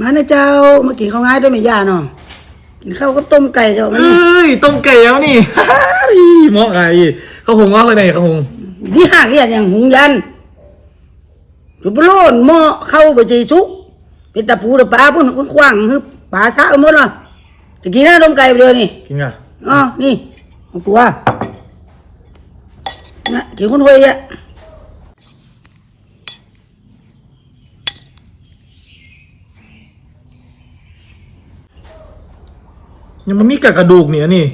มานะเจ้ามากินข้าวง่ายด้วยไหมย่าเนาะกินข้าวกับต้มไก่เจ้ามันเอ้ยต้มไก่แล้วนี่ เหมาะไงข้าวหงงอกเลยไหนข้าวหงที่หักเหียอย่างหุงยันจุบโลนหม้อเข้าไปใจสุกเป็นตะปูตะปลาพุ่นขว้างคือปลาซะเอาหมดเลยจะกินนะต้มไก่ไปเลยนี่กินอะอ๋อนี่เอาตัวนะกินคนรวยอะ ยังมันมีกะกระดูกเนี่ยนี่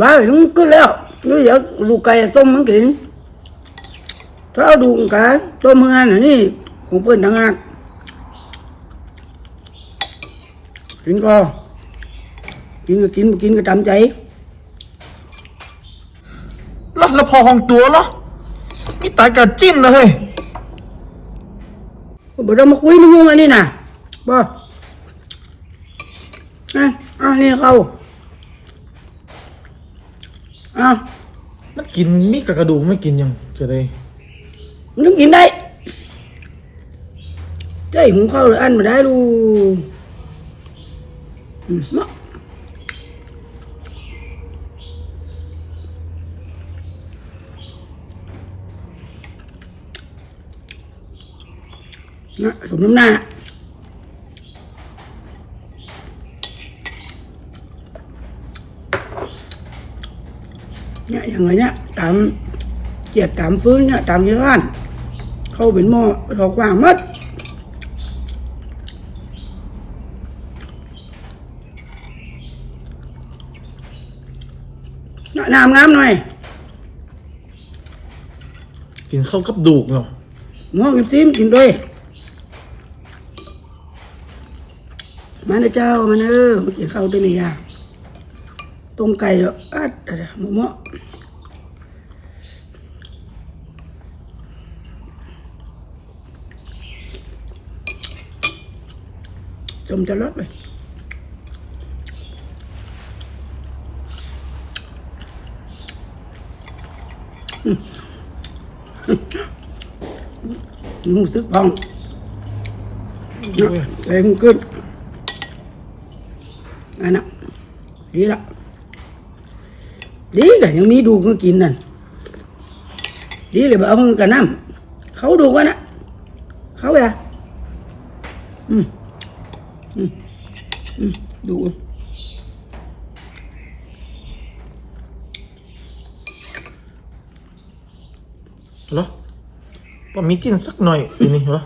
ว่าถึงก็แล้วนี่เดี๋ยวลูกไก่ต้มมันกินถ้าเอาดูกไก่ต้มเมื่อน่ะนี่ผมเปิ้นต่างหากกินก็กินก็กินบ่กินก็ตามใจแล้วแล้วพอของตัวเหรอมีตากระจิ้นนะเฮ้ยบ่ต้องมาคุยมายุ่งอันนี้น่ะบ่ อะอะนี่เขาอะมันกินมีกะกระดูกไม่กินยังจะได้มันต้องกินได้ใจหุงข้าวหรืออันมาได้ลูกอืมมานะสมน้ำหน้า เนี่ยอย่างไรเนี่ยตามเกียดตามฟื้นเนี่ยตามยี่ห้านเข้าเป็นหม้อถอกว่างหมัดน่ะน้ำน้ำหน่อย กินข้าวกับดูกเนาะหม้อกินซิมกินด้วยมาเด้อเจ้ามาเด้อมากินข้าวด้วยนี่ยาต้มไก่เด้ออัดเดี๋ยวหมูหม้อ จมจะลดเลยรู้สึกพองเต็มขึ้นอันน่ะดีละดีกันยังมีดูก็กินนั่นดีเลยแบบเอามือกันน้ำเขาดูกันนะเขาอะอืมอืมอืม ดูเหรอว่ามีจิ้นสักหน่อยทีนี้เหรอ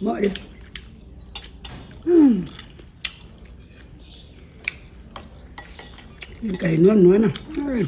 เหมาะดิอืมไก่นวลนวลๆนะอืม